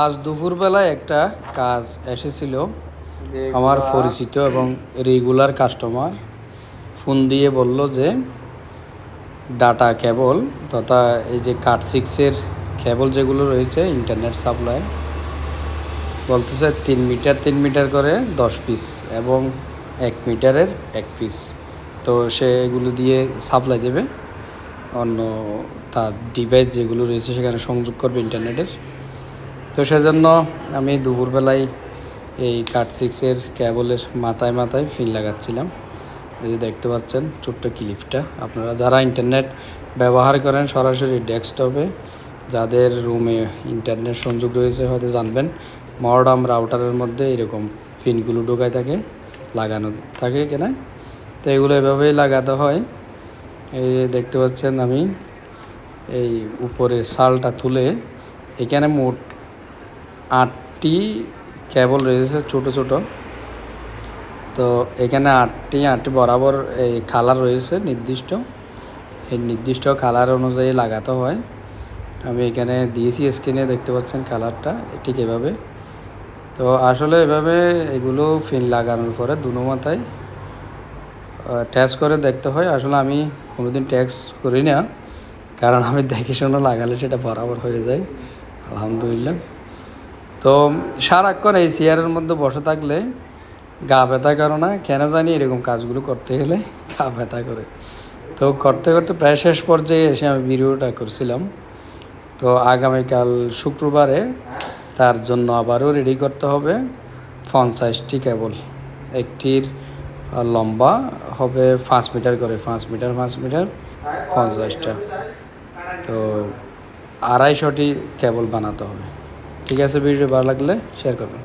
আজ দুপুরবেলায় একটা কাজ এসেছিল আমার পরিচিত এবং রেগুলার কাস্টমার ফোন দিয়ে বলল যে ডাটা কেবল তথা এই যে কাট সিক্সের কেবল যেগুলো রয়েছে ইন্টারনেট সাপ্লাই বলতেছে তিন মিটার তিন মিটার করে দশ পিস এবং এক মিটারের এক পিস তো সে এগুলো দিয়ে সাপ্লাই দেবে। অন্য তার ডিভাইস যেগুলো রয়েছে সেখানে সংযোগ করবে ইন্টারনেটের তো সেজন্য আমি দুপুরবেলায় এই কাট সিক্সের ক্যাবলের মাথায় মাথায় ফিন লাগাচ্ছিলাম। এই যে দেখতে পাচ্ছেন, ছোট্ট ক্লিপটা। আপনারা যারা ইন্টারনেট ব্যবহার করেন, সরাসরি ডেস্কটপে যাদের রুমে ইন্টারনেট সংযোগ রয়েছে, হয়তো জানবেন মডাম রাউটারের মধ্যে এরকম ফিনগুলো ঢোকায় থাকে, লাগানো থাকে কেনা। তো এগুলো এভাবেই লাগাতে হয়। এই দেখতে পাচ্ছেন আমি, এই উপরে শালটা তুলে এখানে মোট আটটি কেবল রয়েছে ছোট ছোট। তো এখানে আটটি আটটি বরাবর এই কালার রয়েছে নির্দিষ্ট। এই নির্দিষ্ট কালার অনুযায়ী লাগাতে হয়। আমি এখানে দিয়েছি স্ক্রিনে দেখতে পাচ্ছেন কালারটা ঠিক এভাবে। তো আসলে এভাবে এগুলো ফিন লাগানোর পরে দুনো মাথায় ট্যাক্স করে দেখতে হয়। আসলে আমি কোনোদিন ট্যাক্স করি না, কারণ আমি দেখে শুনে লাগালে সেটা বরাবর হয়ে যায়। আলহামদুলিল্লাহ। তো সারাক্ষণ এই চেয়ারের মধ্যে বসে থাকলে গা ব্যথা করে না, কেন জানি এরকম কাজগুলো করতে গেলে গা ব্যথা করে। তো করতে করতে প্রায় শেষ পর্যায়ে এসে আমি ভিডিওটা করছিলাম। তো আগামীকাল শুক্রবারে তার জন্য আবারও রেডি করতে হবে। পঞ্চাশটি কেবল একটির লম্বা হবে পাঁচ মিটার করে, পাঁচ মিটার পাঁচ মিটার পঞ্চাশটা তো আড়াইশোটি কেবল বানাতে হবে। ঠিক আছে ভিডিও ভালো লাগলে শেয়ার করবেন।